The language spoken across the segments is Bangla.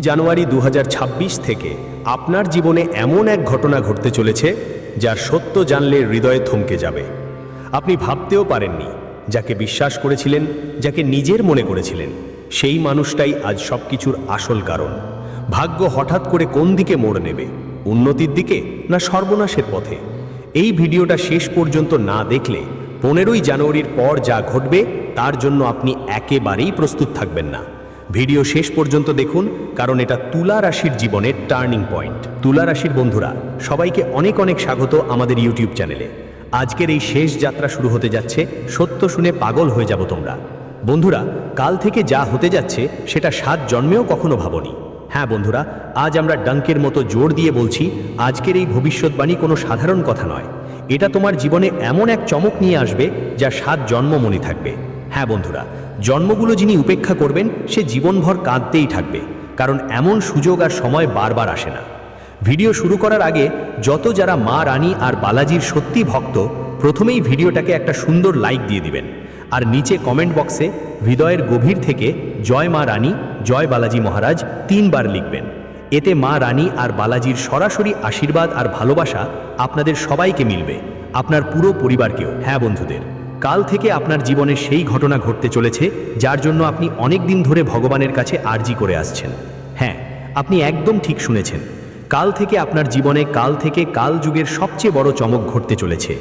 জানুয়ারি দু হাজার ছাব্বিশ থেকে আপনার জীবনে এমন এক ঘটনা ঘটতে চলেছে যার সত্য জানলে হৃদয়ে থমকে যাবে। আপনি ভাবতেও পারেননি, যাকে বিশ্বাস করেছিলেন, যাকে নিজের মনে করেছিলেন, সেই মানুষটাই আজ সবকিছুর আসল কারণ। ভাগ্য হঠাৎ করে কোন দিকে মোড় নেবে, উন্নতির দিকে না সর্বনাশের পথে? এই ভিডিওটা শেষ পর্যন্ত না দেখলে পনেরোই জানুয়ারির পর যা ঘটবে, তার জন্য আপনি একেবারেই প্রস্তুত থাকবেন না। ভিডিও শেষ পর্যন্ত দেখুন, কারণ এটা তুলা রাশির জীবনের টার্নিং পয়েন্ট। তুলা রাশির বন্ধুরা, সবাইকে অনেক অনেক স্বাগত আমাদের ইউটিউব চ্যানেলে। আজকের এই শেষ যাত্রা শুরু হতে যাচ্ছে, সত্য শুনে পাগল হয়ে যাব তোমরা। বন্ধুরা, কাল থেকে যা হতে যাচ্ছে, সেটা সাত জন্মেও কখনো ভাবনি। হ্যাঁ বন্ধুরা, আজ আমরা ডাঙ্কের মতো জোর দিয়ে বলছি, আজকের এই ভবিষ্যৎবাণী কোনো সাধারণ কথা নয়। এটা তোমার জীবনে এমন এক চমক নিয়ে আসবে, যা সাত জন্ম মনে থাকবে। হ্যাঁ বন্ধুরা, জন্মগুলো যিনি উপেক্ষা করবেন, সে জীবনভর কাঁদতেই থাকবে, কারণ এমন সুযোগ আর সময় বারবার আসে না। ভিডিও শুরু করার আগে যত যারা মা, রানী আর বালাজির সত্যি ভক্ত, প্রথমেই ভিডিওটাকে একটা সুন্দর লাইক দিয়ে দিবেন, আর নিচে কমেন্ট বক্সে হৃদয়ের গভীর থেকে জয় মা, রানী, জয় বালাজি মহারাজ তিনবার লিখবেন। এতে মা, রানী আর বালাজির সরাসরি আশীর্বাদ আর ভালোবাসা আপনাদের সবাইকে মিলবে, আপনার পুরো পরিবারকেও হ্যাঁ বন্ধুদের। কাল থেকে আপনার জীবনে সেই ঘটনা ঘটতে চলেছে, যার জন্য আপনি অনেক দিন ধরে ভগবানের কাছে আর্জি করে আসছেন। হ্যাঁ আপনি একদম ঠিক শুনেছেন। কাল থেকে আপনার জীবনে কাল থেকে কাল যুগের সবচেয়ে বড় চমক ঘটতে চলেছে।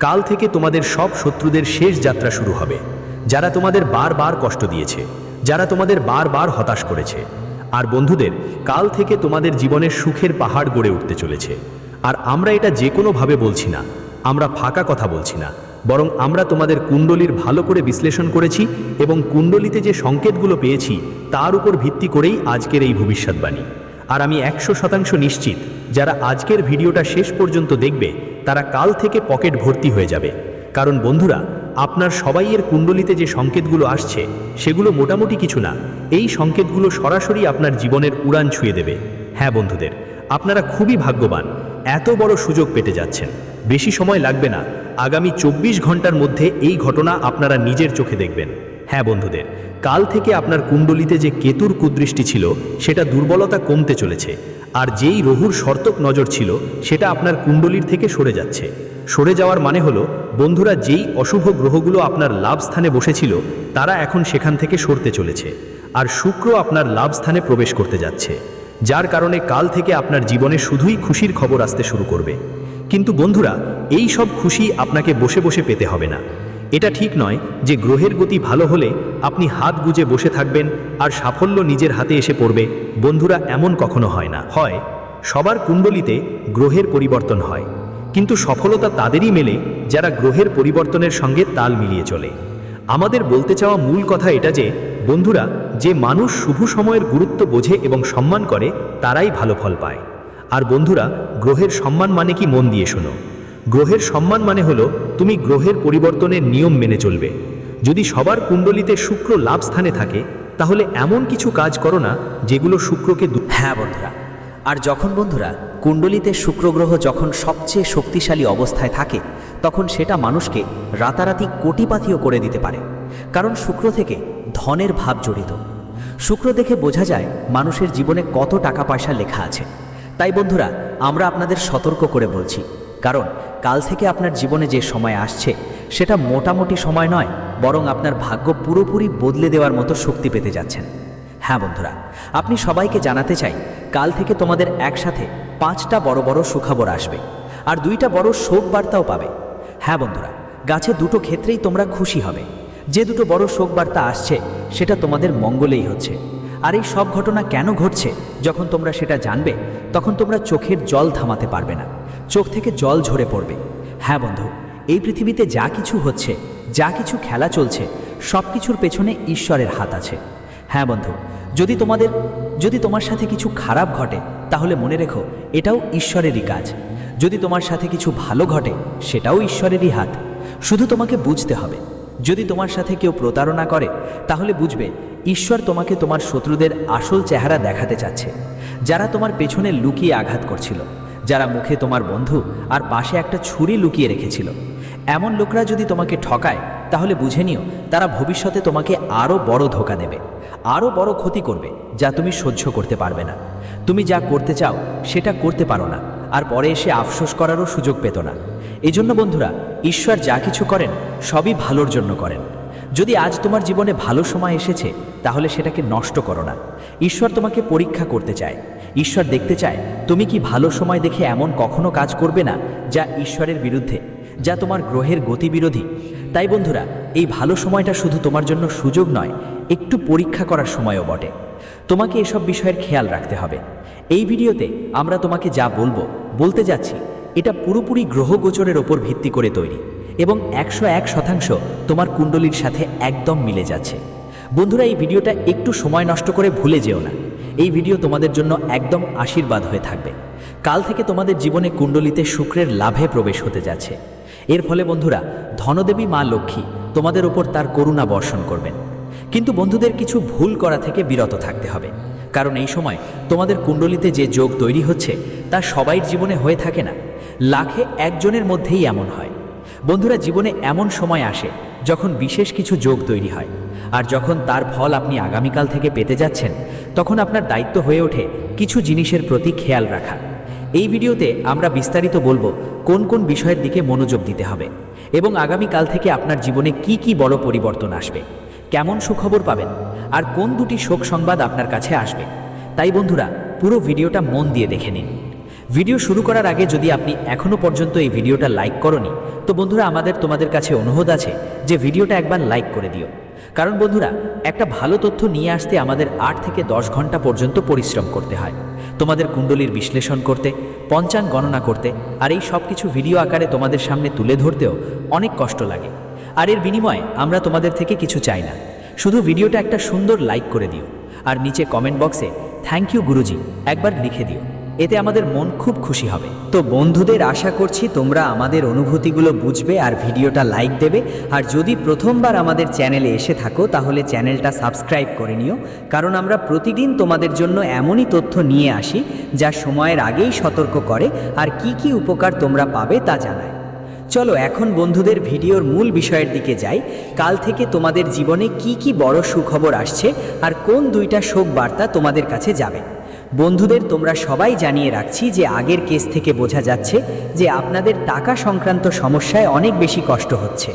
কাল থেকে তোমাদের সব শত্রুদের শেষ যাত্রা শুরু হবে। যারা তোমাদের বারবার কষ্ট দিয়েছে, যারা তোমাদের বারবার হতাশ করেছে। আর বন্ধুদের, কাল থেকে তোমাদের জীবনের সুখের পাহাড় গড়ে উঠতে চলেছে। আর আমরা এটা যে কোনোভাবে বলছি না, আমরা ফাঁকা কথা বলছি না। বরং আমরা তোমাদের কুণ্ডলীর ভালো করে বিশ্লেষণ করেছি এবং কুণ্ডলিতে যে সংকেতগুলো পেয়েছি, তার উপর ভিত্তি করেই আজকের এই ভবিষ্যৎবাণী। আর আমি একশো শতাংশ নিশ্চিত, যারা আজকের ভিডিওটা শেষ পর্যন্ত দেখবে, তারা কাল থেকে পকেট ভর্তি হয়ে যাবে। কারণ বন্ধুরা, আপনার সবাইয়ের কুণ্ডলিতে যে সংকেতগুলো আসছে, সেগুলো মোটামুটি কিছু না। এই সংকেতগুলো সরাসরি আপনার জীবনের উড়ান ছুঁয়ে দেবে। হ্যাঁ বন্ধুদের, আপনারা খুবই ভাগ্যবান। এত বড় সুযোগ পেতে যাচ্ছেন। বেশি সময় লাগবে না। আগামী চব্বিশ ঘণ্টার মধ্যে এই ঘটনা আপনারা নিজের চোখে দেখবেন। হ্যাঁ বন্ধুদের, কাল থেকে আপনার কুণ্ডলিতে যে কেতুর কুদৃষ্টি ছিল, সেটা দুর্বলতা কমতে চলেছে। আর যেই রহুর সর্তক নজর ছিল, সেটা আপনার কুণ্ডলির থেকে সরে যাচ্ছে। সরে যাওয়ার মানে হলো, বন্ধুরা যেই অশুভ গ্রহগুলো আপনার লাভ স্থানে বসেছিল, তারা এখন সেখান থেকে সরতে চলেছে। আর শুক্র আপনার লাভ স্থানে প্রবেশ করতে যাচ্ছে। যার কারণে কাল থেকে আপনার জীবনে শুধুই খুশির খবর আসতে শুরু করবে। কিন্তু বন্ধুরা, এই সব খুশি আপনাকে বসে বসে পেতে হবে না। এটা ঠিক নয় যে গ্রহের গতি ভালো হলে আপনি হাত গুজে বসে থাকবেন আর সাফল্য নিজের হাতে এসে পড়বে। বন্ধুরা, এমন কখনো হয় না। হয়, সবার কুণ্ডলিতে গ্রহের পরিবর্তন হয়। কিন্তু সফলতা তাদেরই মেলে যারা গ্রহের পরিবর্তনের সঙ্গে তাল মিলিয়ে চলে। আমাদের বলতে চাওয়া মূল কথা এটা যে বন্ধুরা, যে মানুষ শুভ সময়ের গুরুত্ব বোঝে এবং সম্মান করে, তারাই ভালো ফল পায়। আর বন্ধুরা, গ্রহের সম্মান মানে কি মন দিয়ে শোনো। গ্রহের সম্মান মানে হলো, তুমি গ্রহের পরিবর্তনের নিয়ম মেনে চলবে। যদি সবার কুণ্ডলিতে শুক্র লাভ স্থানে থাকে, তাহলে এমন কিছু কাজ করো না, যেগুলো শুক্রকে হ্যাঁ বন্ধুরা। আর যখন বন্ধুরা, কুণ্ডলিতে শুক্র গ্রহ যখন সবচেয়ে শক্তিশালী অবস্থায় থাকে, তখন সেটা মানুষকে রাতারাতি কোটিপাতিও করে দিতে পারে। কারণ শুক্র থেকে ধনের ভাব জড়িত। শুক্র দেখে বোঝা যায় মানুষের জীবনে কত টাকা পয়সা লেখা আছে। তাই বন্ধুরা, আমরা আপনাদের সতর্ক করে বলছি, কারণ কাল থেকে আপনার জীবনে যে সময় আসছে, সেটা মোটামুটি সময় নয়, বরং আপনার ভাগ্য পুরোপুরি বদলে দেওয়ার মতো শক্তি পেতে যাচ্ছেন। হ্যাঁ বন্ধুরা, আপনি সবাইকে জানাতে চাই, কাল থেকে তোমাদের একসাথে পাঁচটা বড় বড় সুখবর আসবে, আর দুইটা বড় শোক বার্তাও পাবে। হ্যাঁ বন্ধুরা, গাছে দুটো ক্ষেত্রেই তোমরা খুশি হবে। যে দুটো বড় শোক বার্তা আসছে, সেটা তোমাদের মঙ্গলেই হচ্ছে। আর এই সব ঘটনা কেন ঘটছে, যখন তোমরা সেটা জানবে, তখন তোমরা চোখের জল থামাতে পারবে না। চোখ থেকে জল ঝরে পড়বে। হ্যাঁ বন্ধু, এই পৃথিবীতে যা কিছু হচ্ছে, যা কিছু খেলা চলছে, সব কিছুর পেছনে ঈশ্বরের হাত আছে। হ্যাঁ বন্ধু, যদি তোমাদের, যদি তোমার সাথে কিছু খারাপ ঘটে, তাহলে মনে রেখো, এটাও ঈশ্বরেরই কাজ। যদি তোমার সাথে কিছু ভালো ঘটে, সেটাও ঈশ্বরেরই হাত। শুধু তোমাকে বুঝতে হবে। যদি তোমার সাথে কেউ প্রতারণা করে, তাহলে বুঝবে, ঈশ্বর তোমাকে তোমার শত্রুদের আসল চেহারা দেখাতে চাচ্ছে। যারা তোমার পেছনে লুকিয়ে আঘাত করছিল, যারা মুখে তোমার বন্ধু আর পাশে একটা ছুরি লুকিয়ে রেখেছিল। এমন লোকরা যদি তোমাকে ঠকায়, তাহলে বুঝে নিও, তারা ভবিষ্যতে তোমাকে আরও বড় ধোকা দেবে আরও বড় ক্ষতি করবে, যা তুমি সহ্য করতে পারবে না। তুমি যা করতে চাও, সেটা করতে পারো না, আর পরে এসে আফসোস করারও সুযোগ পেত না। এজন্য বন্ধুরা ঈশ্বর যা কিছু করেন, সবই ভালোর জন্য করেন। যদি আজ তোমার জীবনে ভালো সময় এসেছে, তাহলে সেটাকে নষ্ট করো না। ঈশ্বর তোমাকে পরীক্ষা করতে চায়। ঈশ্বর দেখতে চায়, তুমি কি ভালো সময় দেখে এমন কখনো কাজ করবে না, যা ঈশ্বরের বিরুদ্ধে, যা তোমার গ্রহের গতিবিরোধী? তাই বন্ধুরা, এই ভালো সময়টা শুধু তোমার জন্য সুযোগ নয়, একটু পরীক্ষা করার সময়ও বটে। তোমাকে এসব বিষয়ের খেয়াল রাখতে হবে। এই ভিডিওতে আমরা তোমাকে যা বলব, বলতে যাচ্ছি এটা পুরোপুরি গ্রহগোচরের ওপর ভিত্তি করে তৈরি এবং একশো এক শতাংশ তোমার কুণ্ডলীর সাথে একদম মিলে যাচ্ছে। বন্ধুরা, এই ভিডিওটা একটু সময় নষ্ট করে ভুলে যেও না। এই ভিডিও তোমাদের জন্য একদম আশীর্বাদ হয়ে থাকবে। কাল থেকে তোমাদের জীবনে কুণ্ডলিতে শুক্রের লাভে প্রবেশ হতে যাচ্ছে। এর ফলে বন্ধুরা, ধনদেবী মা লক্ষ্মী তোমাদের ওপর তার করুণা বর্ষণ করবেন। কিন্তু বন্ধুদের কিছু ভুল করা থেকে বিরত থাকতে হবে। কারণ এই সময় তোমাদের কুণ্ডলিতে যে যোগ তৈরি হচ্ছে, তা সবাই জীবনে হয়ে থাকে না। লাখে একজনের মধ্যেই এমন হয়। বন্ধুরা, জীবনে এমন সময় আসে যখন বিশেষ কিছু যোগ তৈরি হয়। আর যখন তার ফল আপনি আগামীকাল থেকে পেতে যাচ্ছেন, তখন আপনার দায়িত্ব হয়ে ওঠে কিছু জিনিসের প্রতি খেয়াল রাখা। এই ভিডিওতে আমরা বিস্তারিত বলব কোন কোন বিষয়ের দিকে মনোযোগ দিতে হবে এবং আগামীকাল থেকে আপনার জীবনে কি কি বড় পরিবর্তন আসবে, কেমন সুখবর পাবেন, আর কোন দুটি শোক সংবাদ আপনার কাছে আসবে। তাই বন্ধুরা, পুরো ভিডিওটা মন দিয়ে দেখে নিন। ভিডিও শুরু করার আগে যদি আপনি এখনও পর্যন্ত এই ভিডিওটা লাইক করনি, তো বন্ধুরা আমাদের তোমাদের কাছে অনুরোধ আছে যে ভিডিওটা একবার লাইক করে দিও। কারণ বন্ধুরা, একটা ভালো তথ্য নিয়ে আসতে আমাদের আট থেকে দশ ঘণ্টা পর্যন্ত পরিশ্রম করতে হয়। তোমাদের কুণ্ডলীর বিশ্লেষণ করতে পঞ্চাং গণনা করতে আর এই সব কিছু ভিডিও আকারে তোমাদের সামনে তুলে ধরতেও অনেক কষ্ট লাগে। আর এর বিনিময়ে আমরা তোমাদের থেকে কিছু চাই না। শুধু ভিডিওটা একটা সুন্দর লাইক করে দিও। আর নিচে কমেন্ট বক্সে থ্যাংক ইউ গুরুজি একবার লিখে দিও। এতে আমাদের মন খুব খুশি হবে। তো বন্ধুদের আশা করছি তোমরা আমাদের অনুভূতিগুলো বুঝবে আর ভিডিওটা লাইক দেবে। আর যদি প্রথমবার আমাদের চ্যানেলে এসে থাকো, তাহলে চ্যানেলটা সাবস্ক্রাইব করে নিও। কারণ আমরা প্রতিদিন তোমাদের জন্য এমনই তথ্য নিয়ে আসি, যা সময়ের আগেই সতর্ক করে আর কি কি উপকার তোমরা পাবে তা জানায়। চলো এখন বন্ধুদের ভিডিওর মূল বিষয়ের দিকে যাই। কাল থেকে তোমাদের জীবনে কি কি বড় সুখবর আসছে আর কোন দুইটা শোক বার্তা তোমাদের কাছে যাবে? বন্ধুদের তোমরা সবাই জানিয়ে রাখছি যে আগের কেস থেকে বোঝা যাচ্ছে যে আপনাদের টাকা সংক্রান্ত সমস্যায় অনেক বেশি কষ্ট হচ্ছে।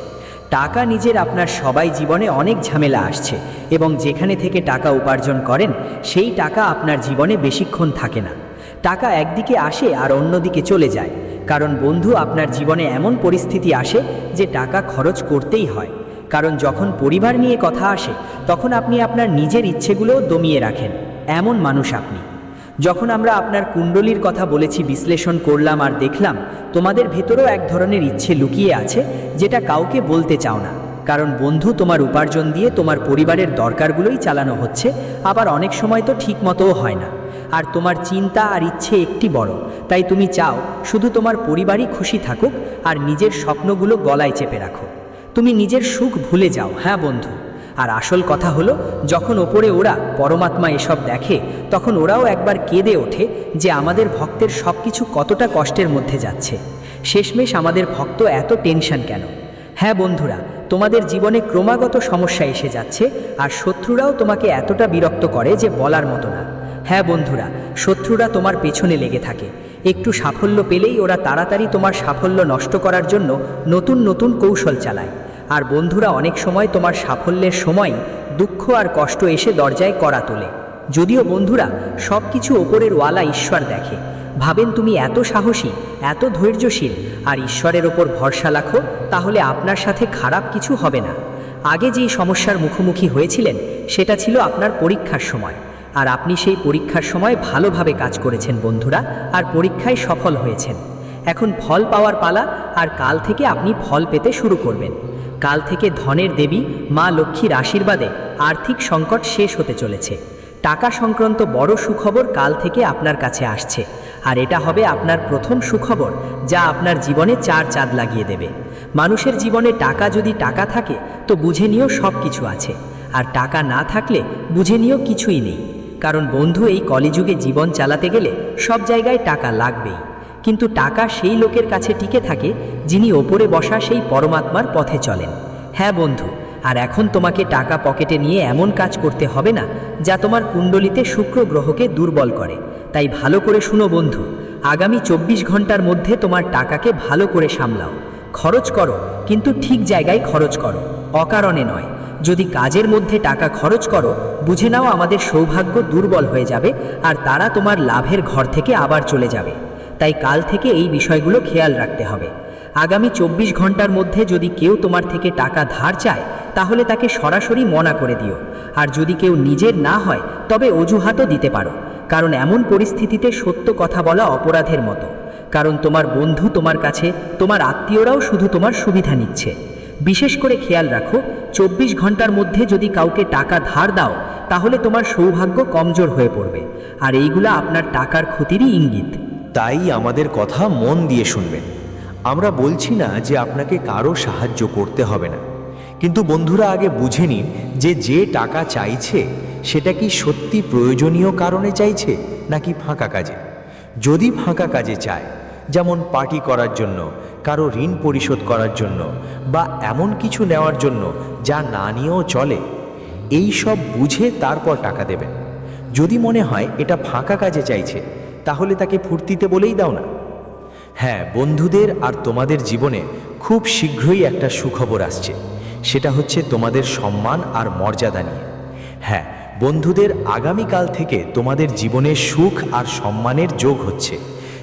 টাকা নিজের আপনার সবাই জীবনে অনেক ঝামেলা আসছে এবং যেখানে থেকে টাকা উপার্জন করেন, সেই টাকা আপনার জীবনে বেশিক্ষণ থাকে না। টাকা একদিকে আসে আর অন্যদিকে চলে যায়, কারণ বন্ধু আপনার জীবনে এমন পরিস্থিতি আসে যে টাকা খরচ করতেই হয়। কারণ যখন পরিবার নিয়ে কথা আসে, তখন আপনি আপনার নিজের ইচ্ছেগুলোও দমিয়ে রাখেন। এমন মানুষ আপনি। যখন আমরা আপনার কুণ্ডলীর কথা বলেছি, বিশ্লেষণ করলাম আর দেখলাম, তোমাদের ভেতরেও এক ধরনের ইচ্ছে লুকিয়ে আছে যেটা কাউকে বলতে চাও না। কারণ বন্ধু তোমার উপার্জন দিয়ে তোমার পরিবারের দরকারগুলোই চালানো হচ্ছে, আবার অনেক সময় তো ঠিক মতোও হয় না। আর তোমার চিন্তা আর ইচ্ছে একটি বড়, তাই তুমি চাও শুধু তোমার পরিবারই খুশি থাকুক আর নিজের স্বপ্নগুলো গলায় চেপে রাখো। তুমি নিজের সুখ ভুলে যাও হ্যাঁ বন্ধু? আর আসল কথা হলো, যখন ওপরে ওরা পরমাত্মা এসব দেখে, তখন ওরাও একবার কেঁদে ওঠে যে আমাদের ভক্তের সব কিছু কতটা কষ্টের মধ্যে যাচ্ছে। শেষমেশ আমাদের ভক্ত এত টেনশন কেন? হ্যাঁ বন্ধুরা, তোমাদের জীবনে ক্রমাগত সমস্যা এসে যাচ্ছে, আর শত্রুরাও তোমাকে এতটা বিরক্ত করে যে বলার মতো না। হ্যাঁ বন্ধুরা, শত্রুরা তোমার পেছনে লেগে থাকে। একটু সাফল্য পেলেই ওরা তাড়াতাড়ি তোমার সাফল্য নষ্ট করার জন্য নতুন নতুন কৌশল চালায়। আর বন্ধুরা অনেক সময় তোমার সাফল্যের সময় দুঃখ আর কষ্ট এসে দরজায় করা তোলে। যদিও বন্ধুরা সব কিছু ওপরের ওয়ালা ঈশ্বর দেখে। ভাবেন তুমি এত সাহসী, এত ধৈর্যশীল, আর ঈশ্বরের ওপর ভরসা রাখো, তাহলে আপনার সাথে খারাপ কিছু হবে না। আগে যেই সমস্যার মুখোমুখি হয়েছিলেন, সেটা ছিল আপনার পরীক্ষার সময়। আর আপনি সেই পরীক্ষার সময় ভালোভাবে কাজ করেছেন বন্ধুরা, আর পরীক্ষায় সফল হয়েছেন। এখন ফল পাওয়ার পালা, আর কাল থেকে আপনি ফল পেতে শুরু করবেন। কাল থেকে ধনের দেবী মা লক্ষ্মীর আশীর্বাদে আর্থিক সংকট শেষ হতে চলেছে। টাকা সংক্রান্ত বড় সুখবর কাল থেকে আপনার কাছে আসছে। আর এটা হবে আপনার প্রথম সুখবর, যা আপনার জীবনে চার চাঁদ লাগিয়ে দেবে। মানুষের জীবনে টাকা যদি টাকা থাকে, তো বুঝে নিও সব কিছু আছে। আর টাকা না থাকলে বুঝে নিও কিছুই নেই। কারণ বন্ধু এই কলিযুগে জীবন চালাতে গেলে সব জায়গায় টাকা লাগবেই। কিন্তু টাকা সেই লোকের কাছে টিকে থাকে যিনি ওপরে বসা সেই পরমাত্মার পথে চলেন। হ্যাঁ বন্ধু, আর এখন তোমাকে টাকা পকেটে নিয়ে এমন কাজ করতে হবে না যা তোমার কুণ্ডলিতে শুক্র গ্রহকে দুর্বল করে। তাই ভালো করে শুনো বন্ধু, আগামী চব্বিশ ঘণ্টার মধ্যে তোমার টাকাকে ভালো করে সামলাও। খরচ করো, কিন্তু ঠিক জায়গায় খরচ করো। অকারণে নয়, যদি কাজের মধ্যে টাকা খরচ করো, বুঝে নাও আমাদের সৌভাগ্য দুর্বল হয়ে যাবে আর তারা তোমার লাভের ঘর থেকে আবার চলে যাবে। তাই কাল থেকে এই বিষয়গুলো খেয়াল রাখতে হবে। আগামী চব্বিশ ঘণ্টার মধ্যে যদি কেউ তোমার থেকে টাকা ধার চায়, তাহলে তাকে সরাসরি মনা করে দিও। আর যদি কেউ নিজের না হয়, তবে অজুহাতও দিতে পারো। কারণ এমন পরিস্থিতিতে সত্য কথা বলা অপরাধের মতো। কারণ তোমার বন্ধু তোমার কাছে, তোমার আত্মীয়রাও শুধু তোমার সুবিধা নিচ্ছে। বিশেষ করে খেয়াল রাখো, চব্বিশ ঘণ্টার মধ্যে যদি কাউকে টাকা ধার দাও, তাহলে তোমার সৌভাগ্য কমজোর হয়ে পড়বে। আর এইগুলা আপনার টাকার ক্ষতিরই ইঙ্গিত। তাই আমাদের কথা মন দিয়ে শুনবেন। আমরা বলছি না যে আপনাকে কারও সাহায্য করতে হবে না। কিন্তু বন্ধুরা আগে বুঝে নিন যে যে টাকা চাইছে, সেটা কি সত্যি প্রয়োজনীয় কারণে চাইছে, নাকি ফাঁকা কাজে? যদি ফাঁকা কাজে চায়, যেমন পার্টি করার জন্য, কারও ঋণ পরিশোধ করার জন্য, বা এমন কিছু নেওয়ার জন্য, যা না নিয়েও চলে, এই সব বুঝে তারপর টাকা দেবেন। যদি মনে হয় এটা ফাঁকা কাজে চাইছে তাহলে তাকে ফুর্তিতে বলেই দাও না। হ্যাঁ বন্ধুদের আর তোমাদের জীবনে খুব শীঘ্রই একটা সুখবর আসছে। সেটা হচ্ছে তোমাদের সম্মান আর মর্যাদা নিয়ে। হ্যাঁ বন্ধুদের আগামীকাল থেকে তোমাদের জীবনে সুখ আর সম্মানের যোগ হচ্ছে,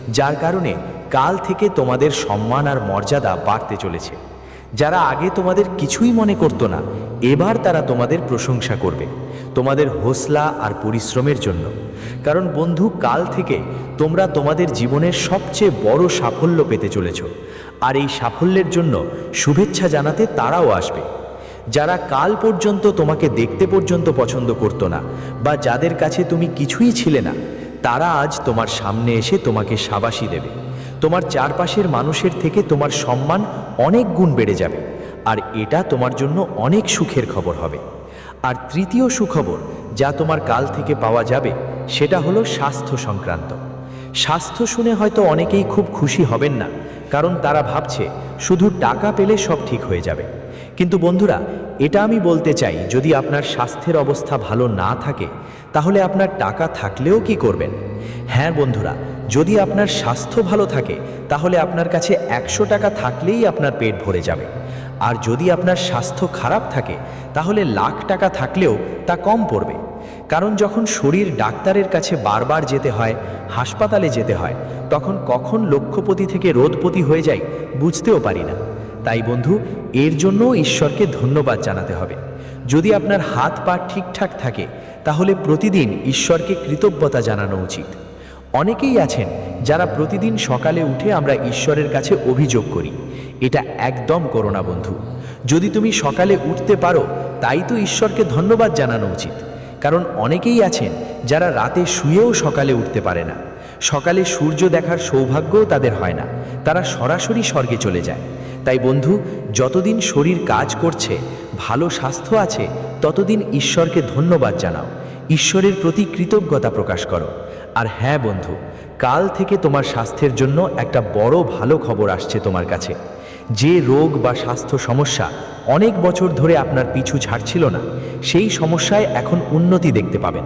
যার কারণে কাল থেকে তোমাদের সম্মান আর মর্যাদা বাড়তে চলেছে। যারা আগে তোমাদের কিছুই মনে করতো না, এবার তারা তোমাদের প্রশংসা করবে। তোমাদের হোসলা আর পরিশ্রমের জন্য। কারণ বন্ধু, কাল থেকে তোমরা তোমাদের জীবনের সবচেয়ে বড় সাফল্য পেতে চলেছ। আর এই সাফল্যের জন্য শুভেচ্ছা জানাতে তারাও আসবে। যারা কাল পর্যন্ত তোমাকে দেখতে পর্যন্ত পছন্দ করতো না বা যাদের কাছে তুমি কিছুই ছিলে না, তারা আজ তোমার সামনে এসে তোমাকে সাবাসী দেবে। তোমার চারপাশের মানুষের থেকে তোমার সম্মান অনেক গুণ বেড়ে যাবে। আর এটা তোমার জন্য অনেক সুখের খবর হবে। আর তৃতীয় সুখবর যা তোমার কাল থেকে পাওয়া যাবে, সেটা হলো স্বাস্থ্য সংক্রান্ত। স্বাস্থ্য শুনে হয়তো অনেকেই খুব খুশি হবেন না, কারণ তারা ভাবছে, শুধু টাকা পেলে সব ঠিক হয়ে যাবে। কিন্তু বন্ধুরা, এটা আমি বলতে চাই, যদি আপনার স্বাস্থ্যের অবস্থা ভালো না থাকে, তাহলে আপনার টাকা থাকলেও কি করবেন? হ্যাঁ বন্ধুরা, যদি আপনার স্বাস্থ্য ভালো থাকে, তাহলে আপনার কাছে একশো টাকা থাকলেই আপনার পেট ভরে যাবে। আর যদি আপনার স্বাস্থ্য খারাপ থাকে, তাহলে লাখ টাকা থাকলেও তা কম পড়বে। কারণ যখন শরীর ডাক্তারের কাছে বারবার যেতে হয়, হাসপাতালে যেতে হয়, তখন কখন লক্ষ্যপতি থেকে রোধপতি হয়ে যায় বুঝতেও পারি না। তাই বন্ধু, এর জন্য ঈশ্বরকে ধন্যবাদ জানাতে হবে। যদি আপনার হাত পা ঠিকঠাক থাকে, তাহলে প্রতিদিন ঈশ্বরকে কৃতজ্ঞতা জানানো উচিত। অনেকেই আছেন যারা প্রতিদিন সকালে উঠে আমরা ঈশ্বরের কাছে অভিযোগ করি। এটা একদম করো না বন্ধু। যদি তুমি সকালে উঠতে পারো, তাই তো ঈশ্বরকে ধন্যবাদ জানানো উচিত। কারণ অনেকেই আছেন যারা রাতে শুয়েও সকালে উঠতে পারে না। সকালে সূর্য দেখার সৌভাগ্যও তাদের হয় না। তারা সরাসরি স্বর্গে চলে যায়। তাই বন্ধু, যতদিন শরীর কাজ করছে, ভালো স্বাস্থ্য আছে, ততদিন ঈশ্বরকে ধন্যবাদ জানাও। ঈশ্বরের প্রতি কৃতজ্ঞতা প্রকাশ করো। আর হ্যাঁ বন্ধু, কাল থেকে তোমার স্বাস্থ্যের জন্য একটা বড় ভালো খবর আসছে তোমার কাছে। যে রোগ বা স্বাস্থ্য সমস্যা অনেক বছর ধরে আপনার পিছু ছাড়ছিল না, সেই সমস্যায় এখন উন্নতি দেখতে পাবেন।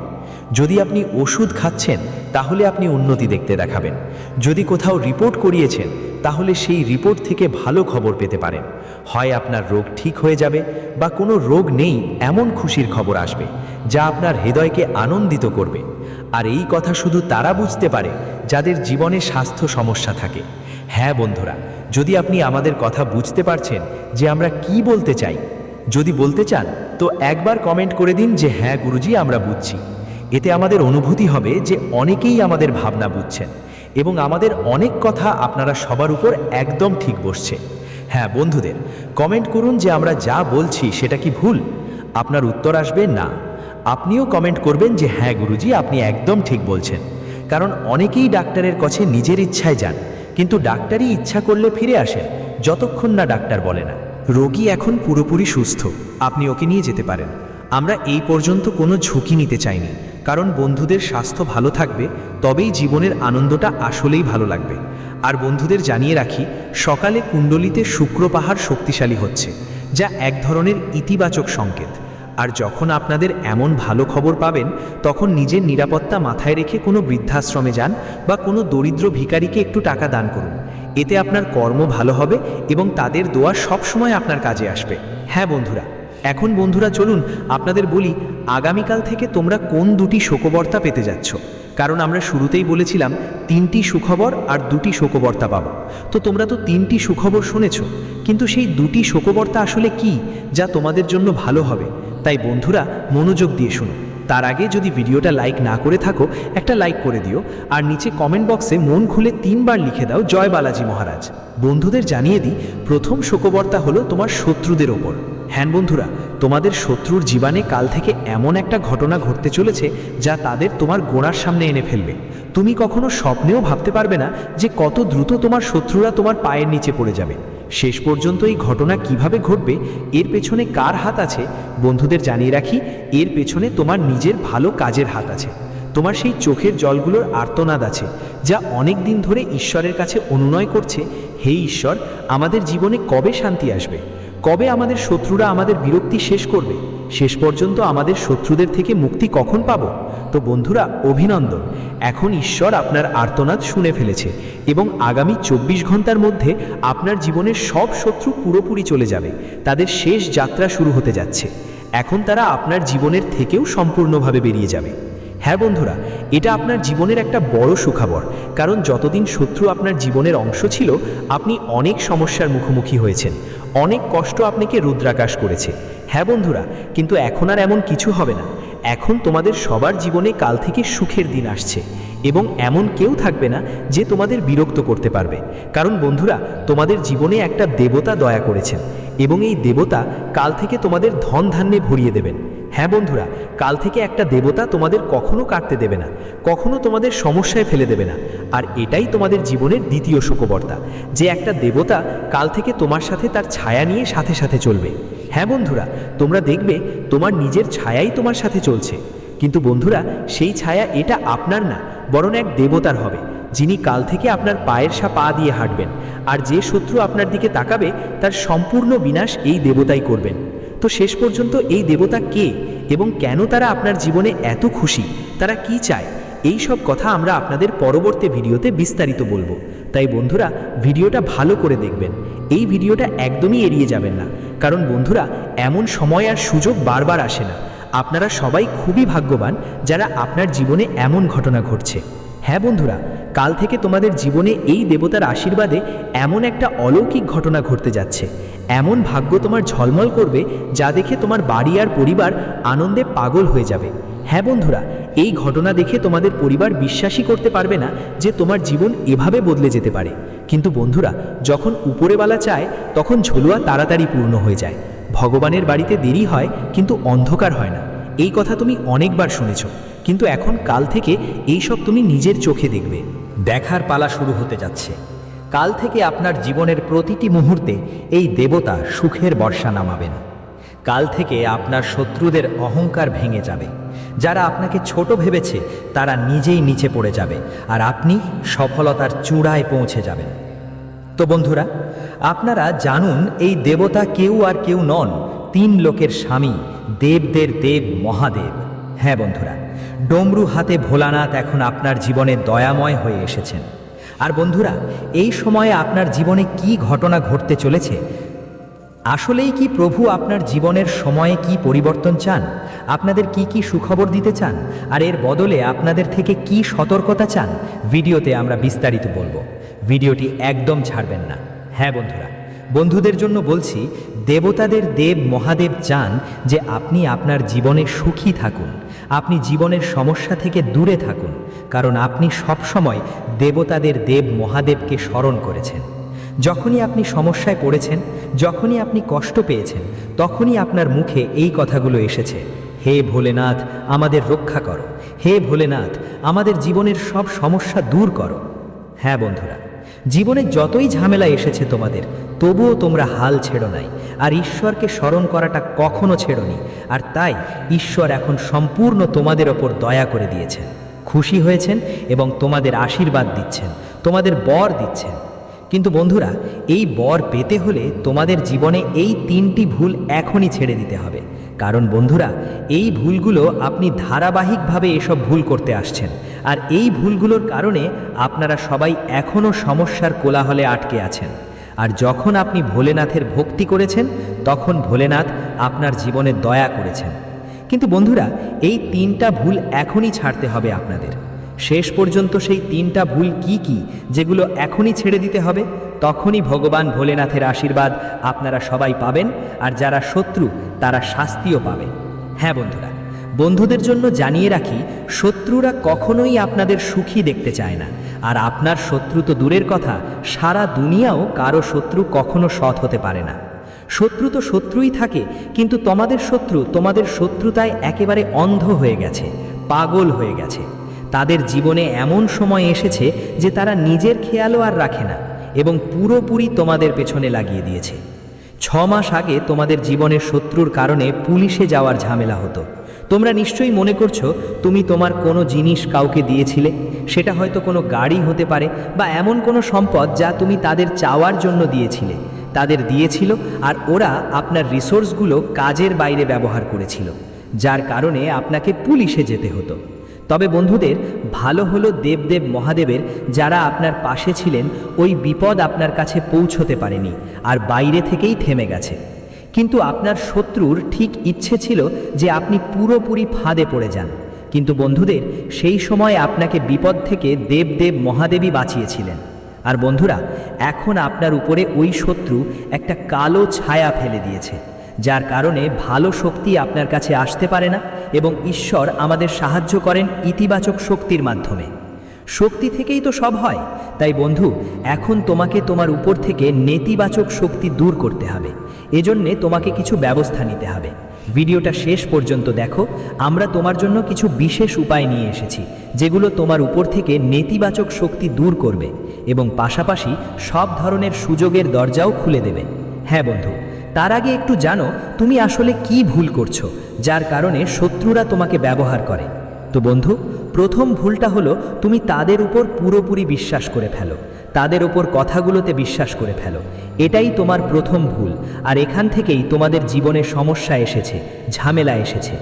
যদি আপনি ওষুধ খাচ্ছেন, তাহলে আপনি উন্নতি দেখতে দেখাবেন। যদি কোথাও রিপোর্ট করিয়েছেন, তাহলে সেই রিপোর্ট থেকে ভালো খবর পেতে পারেন। হয় আপনার রোগ ঠিক হয়ে যাবে বা কোনো রোগ নেই, এমন খুশির খবর আসবে, যা আপনার হৃদয়কে আনন্দিত করবে। আর এই কথা শুধু তারা বুঝতে পারে, যাদের জীবনে স্বাস্থ্য সমস্যা থাকে। হ্যাঁ বন্ধুরা যদি আপনি আমাদের কথা বুঝতে পারছেন যে আমরা কি বলতে চাই, যদি বলতে চান, তো একবার কমেন্ট করে দিন যে হ্যাঁ গুরুজি, আমরা বুঝছি। এতে আমাদের অনুভূতি হবে যে অনেকেই আমাদের ভাবনা বুঝছেন এবং আমাদের অনেক কথা আপনারা সবার উপর একদম ঠিক বসছে। হ্যাঁ বন্ধুদের, কমেন্ট করুন যে আমরা যা বলছি সেটা কি ভুল? আপনার উত্তর আসবে না। আপনিও কমেন্ট করবেন যে হ্যাঁ গুরুজি, আপনি একদম ঠিক বলছেন। কারণ অনেকেই ডাক্তারের কাছে নিজের ইচ্ছায় যান। কিন্তু ডাক্তারই ইচ্ছা করলে ফিরে আসেন, যতক্ষণ না ডাক্তার বলে না। রোগী এখন পুরোপুরি সুস্থ, আপনি ওকে নিয়ে যেতে পারেন। আমরা এই পর্যন্ত কোনো ঝুঁকি নিতে চাইনি, কারণ বন্ধুদের স্বাস্থ্য ভালো থাকবে, তবেই জীবনের আনন্দটা আসলেই ভালো লাগবে। আর বন্ধুদের জানিয়ে রাখি, সকালে কুণ্ডলিতে শুক্র পাহাড় শক্তিশালী হচ্ছে, যা এক ধরনের ইতিবাচক সংকেত। আর যখন আপনাদের এমন ভালো খবর পাবেন, তখন নিজের নিরাপত্তা মাথায় রেখে কোনো বৃদ্ধাশ্রমে যান বা কোনো দরিদ্র ভিখারিকে একটু টাকা দান করুন। এতে আপনার কর্ম ভালো হবে এবং তাদের দোয়া সবসময় আপনার কাজে আসবে। হ্যাঁ বন্ধুরা, এখন বন্ধুরা চলুন আপনাদের বলি, আগামীকাল থেকে তোমরা কোন দুটি শোকবর্তা পেতে যাচ্ছ? কারণ আমরা শুরুতেই বলেছিলাম, তিনটি সুখবর আর দুটি শোকবর্তা পাবো। তো তোমরা তো তিনটি সুখবর শুনেছ, কিন্তু সেই দুটি শোকবর্তা আসলে কি, যা তোমাদের জন্য ভালো হবে? তাই বন্ধুরা, মনোযোগ দিয়ে শুনো। তার আগে যদি ভিডিওটা লাইক না করে থাকো, একটা লাইক করে দিও, আর নিচে কমেন্ট বক্সে মন খুলে তিনবার লিখে দাও, জয় বালাজি মহারাজ। বন্ধুদের জানিয়ে দিই, প্রথম শোকবর্তা হলো তোমার শত্রুদের ওপর। হ্যাঁ বন্ধুরা, তোমাদের শত্রুর জীবনে কাল থেকে এমন একটা ঘটনা ঘটতে চলেছে যা তাদের তোমার গোড়ার সামনে এনে ফেলবে। তুমি কখনো স্বপ্নেও ভাবতে পারবে না যে কত দ্রুত তোমার শত্রুরা তোমার পায়ের নিচে পড়ে যাবে। শেষ পর্যন্ত এই ঘটনা কীভাবে ঘটবে, এর পেছনে কার হাত আছে, বন্ধুদের জানিয়ে রাখি, এর পেছনে তোমার নিজের ভালো কাজের হাত আছে। তোমার সেই চোখের জলগুলোর আর্তনাদ আছে, যা অনেক দিন ধরে ঈশ্বরের কাছে অনুনয় করছে, হে ঈশ্বর, আমাদের জীবনে কবে শান্তি আসবে? কবে আমাদের শত্রুরা আমাদের বিরক্তি শেষ করবে? শেষ পর্যন্ত আমাদের শত্রুদের থেকে মুক্তি কখন পাব? তো বন্ধুরা, অভিনন্দন। এখন ঈশ্বর আপনার আর্তনাদ শুনে ফেলেছে এবং আগামী চব্বিশ ঘণ্টার মধ্যে আপনার জীবনের সব শত্রু পুরোপুরি চলে যাবে। তাদের শেষ যাত্রা শুরু হতে যাচ্ছে। এখন তারা আপনার জীবনের থেকেও সম্পূর্ণভাবে বেরিয়ে যাবে। হ্যাঁ বন্ধুরা, এটা আপনার জীবনের একটা বড় সুখবর। কারণ যতদিন শত্রু আপনার জীবনের অংশ ছিল, আপনি অনেক সমস্যার মুখোমুখি হয়েছেন। অনেক কষ্ট আপনাকে রুদ্রাকাশ করেছে। হ্যাঁ বন্ধুরা, কিন্তু এখন আর এমন কিছু হবে না। এখন তোমাদের সবার জীবনে কাল থেকে সুখের দিন আসছে। এবং এমন কেউ থাকবে না যে তোমাদের বিরক্ত করতে পারবে। কারণ বন্ধুরা, তোমাদের জীবনে একটা দেবতা দয়া করেছেন। এবং এই দেবতা কাল থেকে তোমাদের ধন ধান্যে ভরিয়ে দেবেন। হ্যাঁ বন্ধুরা, কাল থেকে একটা দেবতা তোমাদের কখনো কাটতে দেবে না, কখনো তোমাদের সমস্যায় ফেলে দেবে না, আর এটাই তোমাদের জীবনের দ্বিতীয় শোকবর্তা, যে একটা দেবতা কাল থেকে তোমার সাথে তার ছায়া নিয়ে সাথে সাথে চলবে। হ্যাঁ বন্ধুরা, তোমরা দেখবে তোমার নিজের ছায়াই তোমার সাথে চলছে, কিন্তু বন্ধুরা, সেই ছায়া এটা আপনার না, বরং এক দেবতার হবে, যিনি কাল থেকে আপনার পায়ের সা, পা দিয়ে হাঁটবেন, আর যে শত্রু আপনার দিকে তাকাবে, তার সম্পূর্ণ বিনাশ এই দেবতাই করবেন। তো শেষ পর্যন্ত এই দেবতা কে এবং কেন তারা আপনার জীবনে এত খুশি? তারা কি চায়? এই সব কথা আমরা আপনাদের পরবর্তী ভিডিওতে বিস্তারিত বলব। তাই বন্ধুরা, ভিডিওটা ভালো করে দেখবেন। এই ভিডিওটা একদমই এড়িয়ে যাবেন না। কারণ বন্ধুরা, এমন সময় আর সুযোগ বারবার আসে না। আপনারা সবাই খুবই ভাগ্যবান যারা আপনার জীবনে এমন ঘটনা ঘটছে। হ্যাঁ বন্ধুরা কাল থেকে তোমাদের জীবনে এই দেবতার আশীর্বাদে এমন একটা অলৌকিক ঘটনা ঘটতে যাচ্ছে। এমন ভাগ্য তোমার ঝলমল করবে যা দেখে তোমার বাড়ি আর পরিবার আনন্দে পাগল হয়ে যাবে। হ্যাঁ বন্ধুরা, এই ঘটনা দেখে তোমাদের পরিবার বিশ্বাসই করতে পারবে না যে তোমার জীবন এভাবে বদলে যেতে পারে। কিন্তু বন্ধুরা, যখন উপরেওয়ালা চায়, তখন ঝোলুয়া তাড়াতাড়ি পূর্ণ হয়ে যায়। ভগবানের বাড়িতে দেরি হয়, কিন্তু অন্ধকার হয় না। এই কথা তুমি অনেকবার শুনেছ, কিন্তু এখন কাল থেকে এইসব তুমি নিজের চোখে দেখবে। দেখার পালা শুরু হতে যাচ্ছে। কাল থেকে আপনার জীবনের প্রতিটি মুহূর্তে এই দেবতা সুখের বর্ষা নামাবেন। কাল থেকে আপনার শত্রুদের অহংকার ভেঙে যাবে। যারা আপনাকে ছোট ভেবেছে, তারা নিজেই নিচে পড়ে যাবে আর আপনি সফলতার চূড়ায় পৌঁছে যাবেন। তো বন্ধুরা, আপনারা জানুন এই দেবতা কেউ আর কেউ নন, তিন লোকের স্বামী, দেবদের দেব মহাদেব। হ্যাঁ বন্ধুরা ডমরু হাতে ভোলানাথ এখন আপনার জীবনে দয়াময় হয়ে এসেছেন। আর বন্ধুরা, এই সময়ে আপনার জীবনে কি ঘটনা ঘটতে চলেছে? আসলেই কি প্রভু আপনার জীবনের সময়ে কি পরিবর্তন চান? আপনাদের কি কি সুখবর দিতে চান? আর এর বদলে আপনাদের থেকে কি সতর্কতা চান? ভিডিওতে আমরা বিস্তারিত বলব। ভিডিওটি একদম ছাড়বেন না। হ্যাঁ বন্ধুরা বন্ধুদের জন্য বলছি, দেবতাদের দেব মহাদেব চান যে আপনি আপনার জীবনে সুখী থাকুন, আপনি জীবনের সমস্যা থেকে দূরে থাকুন, কারণ আপনি সবসময় দেবতাদের দেব মহাদেবকে স্মরণ করেছেন। যখনই আপনি সমস্যায় পড়েছেন, যখনই আপনি কষ্ট পেয়েছেন, তখনই আপনার মুখে এই কথাগুলো এসেছে, হে ভোলেনাথ, আমাদের রক্ষা করো, হে ভোলেনাথ, আমাদের জীবনের সব সমস্যা দূর করো। হ্যাঁ বন্ধুরা, জীবনে যতই ঝামেলা এসেছে তোমাদের তবুও তোমরা হাল ছেড়ো নাই, আর ঈশ্বরকে স্মরণ করাটা কখনো ছেড়োনি, আর তাই ঈশ্বর এখন সম্পূর্ণ তোমাদের ওপর দয়া করে দিয়েছেন। খুশি হয়েছেন এবং তোমাদের আশীর্বাদ দিচ্ছেন, তোমাদের বর দিচ্ছেন। কিন্তু বন্ধুরা, এই বর পেতে হলে তোমাদের জীবনে এই তিনটি ভুল এখনই ছেড়ে দিতে হবে। কারণ বন্ধুরা, এই ভুলগুলো আপনি ধারাবাহিকভাবে এসব ভুল করতে আসছেন, আর এই ভুলগুলোর কারণে আপনারা সবাই এখনও সমস্যার কোলাহলে আটকে আছেন। আর যখন আপনি ভোলেনাথের ভক্তি করেছেন, তখন ভোলেনাথ আপনার জীবনে দয়া করেছেন। কিন্তু বন্ধুরা, এই তিনটা ভুল এখনই ছাড়তে হবে আপনাদের। শেষ পর্যন্ত সেই তিনটা ভুল কি কি, যেগুলো এখনই ছেড়ে দিতে হবে, তখনই ভগবান ভোলেনাথের আশীর্বাদ আপনারা সবাই পাবেন, আর যারা শত্রু, তারা শাস্তিও পাবে। হ্যাঁ বন্ধুরা, বন্ধুদের জন্য জানিয়ে রাখি, শত্রুরা কখনোই আপনাদের সুখী দেখতে চায় না। আর আপনার শত্রু তো দূরের কথা, সারা দুনিয়াও কারও শত্রু কখনো সৎ হতে পারে না। শত্রু তো শত্রুই থাকে, কিন্তু তোমাদের শত্রু তোমাদের শত্রুতায় একেবারে অন্ধ হয়ে গেছে, পাগল হয়ে গেছে। তাদের জীবনে এমন সময় এসেছে যে তারা নিজের খেয়ালও আর রাখে না এবং পুরোপুরি তোমাদের পেছনে লাগিয়ে দিয়েছে। ছ মাস আগে তোমাদের জীবনের শত্রুর কারণে পুলিশে যাওয়ার ঝামেলা হতো। তোমরা নিশ্চয়ই মনে করছ তুমি তোমার কোনো জিনিস কাউকে দিয়েছিলে? সেটা হয়তো কোনো গাড়ি হতে পারে বা এমন কোনো সম্পদ যা তুমি তাদের চাওয়ার জন্য দিয়েছিলে। তাদের দিয়েছিল আর ওরা আপনার রিসোর্সগুলো কাজের বাইরে ব্যবহার করেছিল, যার কারণে আপনাকে পুলিশে যেতে হতো। তবে বন্ধুদের, ভালো হলো দেবদেব মহাদেবের যারা আপনার পাশে ছিলেন, ওই বিপদ আপনার কাছে পৌঁছতে পারেনি আর বাইরে থেকেই থেমে গেছে। কিন্তু আপনার শত্রুর ঠিক ইচ্ছে ছিল যে আপনি পুরোপুরি ফাঁদে পড়ে যান। কিন্তু বন্ধুদের, সেই সময় আপনাকে বিপদ থেকে দেবদেব মহাদেবী বাঁচিয়েছিলেন। আর বন্ধুরা, এখন আপনার উপরে ওই শত্রু একটা কালো ছায়া ফেলে দিয়েছে, যার কারণে ভালো শক্তি আপনার কাছে আসতে পারে না এবং ঈশ্বর আমাদের সাহায্য করেন ইতিবাচক শক্তির মাধ্যমে। শক্তি থেকেই তো সব হয়। তাই বন্ধু, এখন তোমাকে তোমার উপর থেকে নেতিবাচক শক্তি দূর করতে হবে। এজন্যে তোমাকে কিছু ব্যবস্থা নিতে হবে। ভিডিওটা শেষ পর্যন্ত দেখো। আমরা তোমার জন্য কিছু বিশেষ উপায় নিয়ে এসেছি, যেগুলো তোমার উপর থেকে নেতিবাচক শক্তি দূর করবে এবং পাশাপাশি সব ধরনের সুযোগের দরজাও খুলে দেবে। হ্যাঁ বন্ধু, তার আগে একটু জানো, তুমি আসলে কি ভুল করছ, যার কারণে শত্রুরা তোমাকে ব্যবহার করে। তো বন্ধু প্রথম ভুলটা হলো তুমি তাদের উপর পুরোপুরি বিশ্বাস করে ফেলো। তাদের ওপর কথাগুলোতে বিশ্বাস করে ফেলো। এটাই তোমার প্রথম ভুল, আর এখান থেকেই তোমাদের জীবনে সমস্যা এসেছে, ঝামেলা এসেছে।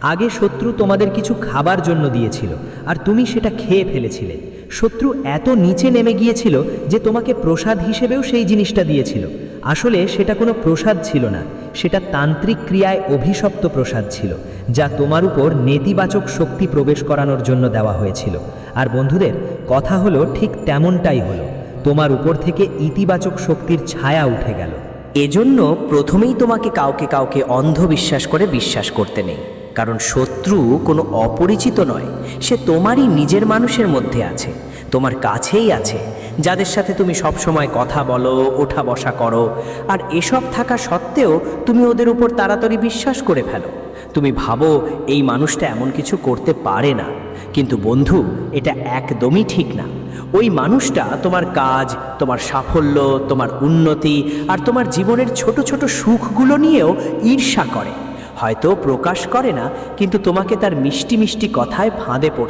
আগে শত্রু তোমাদের কিছু খাবার জন্য দিয়েছিল, আর তুমি সেটা খেয়ে ফেলেছিলে। শত্রু এত নিচে নেমে গিয়েছিল যে তোমাকে প্রসাদ হিসেবেও সেই জিনিসটা দিয়েছিল। আসলে সেটা কোনো প্রসাদ ছিল না, সেটা তান্ত্রিক ক্রিয়ায় অভিশপ্ত প্রসাদ ছিল। যা তোমার উপর নেতিবাচক শক্তি প্রবেশ করানোর জন্য দেওয়া হয়েছিল। আর বন্ধুদের, কথা হলো ঠিক তেমনটাই হলো। তোমার উপর থেকে ইতিবাচক শক্তির ছায়া উঠে গেল। এজন্য প্রথমেই তোমাকে কাউকে কাউকে অন্ধবিশ্বাস করে বিশ্বাস করতে নেই। কারণ শত্রু কোনো অপরিচিত নয়। সে তোমারই নিজের মানুষের মধ্যে আছে। তোমার কাছেই আছে। যাদের সাথে তুমি সবসময় কথা বলো, ওঠা বসা করো। আর এসব থাকা সত্ত্বেও তুমি ওদের উপর তাড়াতাড়ি বিশ্বাস করে ফেলো। তুমি ভাবো এই মানুষটা এমন কিছু করতে পারে না। কিন্তু বন্ধু, এটা একদমই ঠিক না। ওই মানুষটা তোমার কাজ, তোমার সাফল্য, তোমার উন্নতি আর তোমার জীবনের ছোট ছোট সুখগুলো নিয়েও ঈর্ষা করে। হয়তো প্রকাশ করে না, কিন্তু তোমাকে তার মিষ্টি মিষ্টি কথায় ফাঁদে পড়তে